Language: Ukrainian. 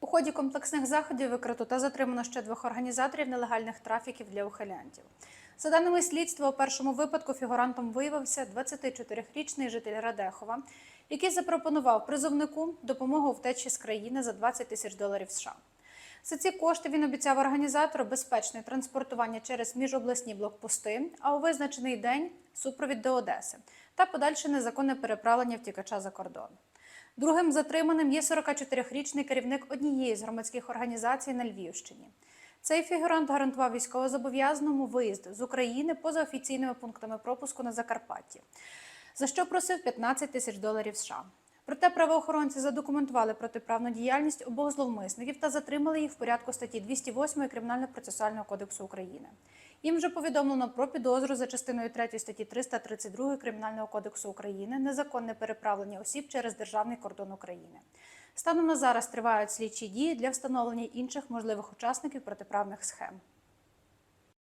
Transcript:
У ході комплексних заходів викрито та затримано ще двох організаторів нелегальних трафіків для ухилянтів. За даними слідства, у першому випадку фігурантом виявився 24-річний житель Радехова, який запропонував призовнику допомогу втечі з країни за 20 тисяч доларів США. За ці кошти він обіцяв організатору безпечне транспортування через міжобласні блокпости, а у визначений день супровід до Одеси та подальше незаконне переправлення втікача за кордон. Другим затриманим є 44-річний керівник однієї з громадських організацій на Львівщині. Цей фігурант гарантував військовозобов'язаному виїзд з України поза офіційними пунктами пропуску на Закарпатті, за що просив 15 тисяч доларів США. Проте правоохоронці задокументували протиправну діяльність обох зловмисників та затримали їх в порядку статті 208 Кримінально-процесуального кодексу України. Їм вже повідомлено про підозру за частиною 3 статті 332 Кримінального кодексу України незаконне переправлення осіб через державний кордон України. Станом на зараз тривають слідчі дії для встановлення інших можливих учасників протиправних схем.